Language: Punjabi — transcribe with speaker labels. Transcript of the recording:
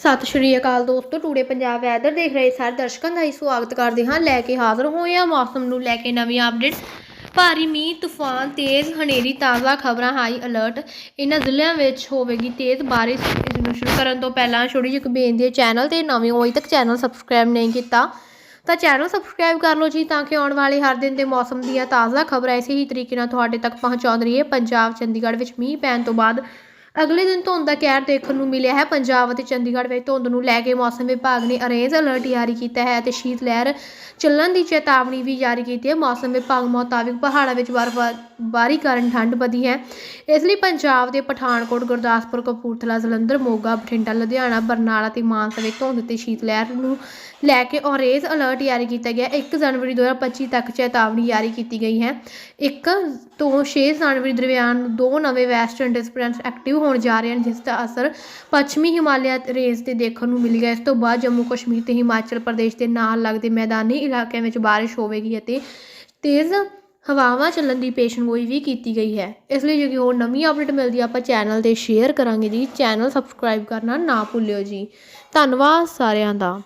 Speaker 1: ਸਤਿ ਸ਼੍ਰੀ ਅਕਾਲ ਦੋਸਤੋ, ਟੂਡੇ ਪੰਜਾਬ ਵੈਦਰ ਦੇਖ ਰਹੇ ਸਾਰੇ ਦਰਸ਼ਕਾਂ ਦਾ ਹੀ ਸਵਾਗਤ ਕਰਦੇ ਹਾਂ। ਲੈ ਕੇ ਹਾਜ਼ਰ ਹੋਏ ਹਾਂ, ਮੌਸਮ ਨੂੰ ਲੈ ਕੇ ਨਵੀਆਂ ਅਪਡੇਟਸ ਭਾਰੀ ਮੀਂਹ, ਤੂਫਾਨ, ਤੇਜ਼ ਹਨੇਰੀ, ਤਾਜ਼ਾ ਖਬਰਾਂ ਹਾਈ ਅਲਰਟ ਇਹਨਾਂ ਜ਼ਿਲ੍ਹਿਆਂ ਵਿੱਚ ਹੋਵੇਗੀ ਤੇਜ਼ ਬਾਰਿਸ਼। ਇਸ ਨੂੰ ਸ਼ੁਰੂ ਕਰਨ ਤੋਂ ਪਹਿਲਾਂ ਛੋਟੀ ਜਿਹੀ ਇੱਕ ਬੇਨਤੀ ਹੈ ਚੈਨਲ ਤੇ ਨਵੇਂ ਹੋਈ ਤੱਕ ਚੈਨਲ ਸਬਸਕ੍ਰਾਈਬ ਨਹੀਂ ਕੀਤਾ, ਤਾਂ ਚੈਨਲ ਸਬਸਕ੍ਰਾਈਬ ਕਰ ਲਓ ਜੀ, ਤਾਂ ਕਿ ਆਉਣ ਵਾਲੇ ਹਰ ਦਿਨ ਦੇ ਮੌਸਮ ਦੀਆਂ ਤਾਜ਼ਾ ਖਬਰਾਂ ਇਸੇ ਹੀ ਤਰੀਕੇ ਨਾਲ ਤੁਹਾਡੇ ਤੱਕ ਪਹੁੰਚਾਉਂਦੀ ਰਹੀਏ। ਪੰਜਾਬ, ਚੰਡੀਗੜ੍ਹ ਵਿੱਚ ਮੀਂਹ ਪੈਣ ਤੋਂ ਬਾਅਦ ਅਗਲੇ ਦਿਨ ਧੁੰਦ ਦਾ ਕਹਿਰ ਦੇਖਣ ਨੂੰ ਮਿਲਿਆ ਹੈ। ਪੰਜਾਬ ਅਤੇ ਚੰਡੀਗੜ੍ਹ ਵਿੱਚ ਧੁੰਦ ਨੂੰ ਲੈ ਕੇ ਮੌਸਮ ਵਿਭਾਗ ਨੇ ਅਰੇਂਜ ਅਲਰਟ ਜਾਰੀ ਕੀਤਾ ਹੈ ਅਤੇ ਸ਼ੀਤ ਲਹਿਰ ਚੱਲਣ ਦੀ ਚੇਤਾਵਨੀ ਵੀ ਜਾਰੀ ਕੀਤੀ ਹੈ। ਮੌਸਮ ਵਿਭਾਗ ਮੁਤਾਬਿਕ ਪਹਾੜਾਂ ਵਿੱਚ ਬਰਫ਼ਬਾਰੀ ਕਾਰਨ ਠੰਡ ਵਧੀ ਹੈ। ਇਸ ਲਈ ਪੰਜਾਬ ਦੇ ਪਠਾਨਕੋਟ, ਗੁਰਦਾਸਪੁਰ, ਕਪੂਰਥਲਾ, ਜਲੰਧਰ, ਮੋਗਾ, ਬਠਿੰਡਾ, ਲੁਧਿਆਣਾ, ਬਰਨਾਲਾ ਤੇ ਮਾਨਸਾ ਵਿੱਚ ਧੁੰਦ ਤੇ ਸ਼ੀਤ ਲਹਿਰ ਨੂੰ ਲੈ ਕੇ ਔਰੇਂਜ ਅਲਰਟ ਜਾਰੀ ਕੀਤਾ ਗਿਆ 1 ਜਨਵਰੀ 2025 ਤੱਕ ਚੇਤਾਵਨੀ ਜਾਰੀ ਕੀਤੀ ਗਈ ਹੈ। 1 ਤੋਂ 6 ਜਨਵਰੀ ਦਰਮਿਆਨ ਦੋ ਨਵੇਂ ਵੈਸਟਰਨ ਡਿਸਟਰਬੈਂਸ ਐਕਟਿਵ ਹੋਣ ਜਾ ਰਹੇ ਹਨ, ਜਿਸ ਦਾ ਅਸਰ ਪੱਛਮੀ ਹਿਮਾਲਿਆ ਰੇਂਜ ਤੇ ਦੇਖਣ ਨੂੰ ਮਿਲ ਗਿਆ। ਇਸ ਤੋਂ ਬਾਅਦ ਜੰਮੂ ਕਸ਼ਮੀਰ ਤੇ ਹਿਮਾਚਲ ਪ੍ਰਦੇਸ਼ ਦੇ ਨਾਲ ਲੱਗਦੇ ਮੈਦਾਨੀ ਇਲਾਕਿਆਂ ਵਿੱਚ ਬਾਰਿਸ਼ ਹੋਵੇਗੀ ਅਤੇ ਤੇਜ਼ ਹਵਾਵਾਂ ਚੱਲਣ ਦੀ ਪੇਸ਼ਨਗੋਈ ਵੀ ਕੀਤੀ ਗਈ ਹੈ। ਇਸ ਲਈ ਜੇ ਹੋਰ ਨਵੀਂ ਅਪਡੇਟ ਮਿਲਦੀ ਹੈ ਆਪਾਂ ਚੈਨਲ ਤੇ ਸ਼ੇਅਰ ਕਰਾਂਗੇ ਜੀ। ਚੈਨਲ ਸਬਸਕ੍ਰਾਈਬ ਕਰਨਾ ਨਾ ਭੁੱਲਿਓ ਜੀ। ਧੰਨਵਾਦ ਸਾਰਿਆਂ ਦਾ।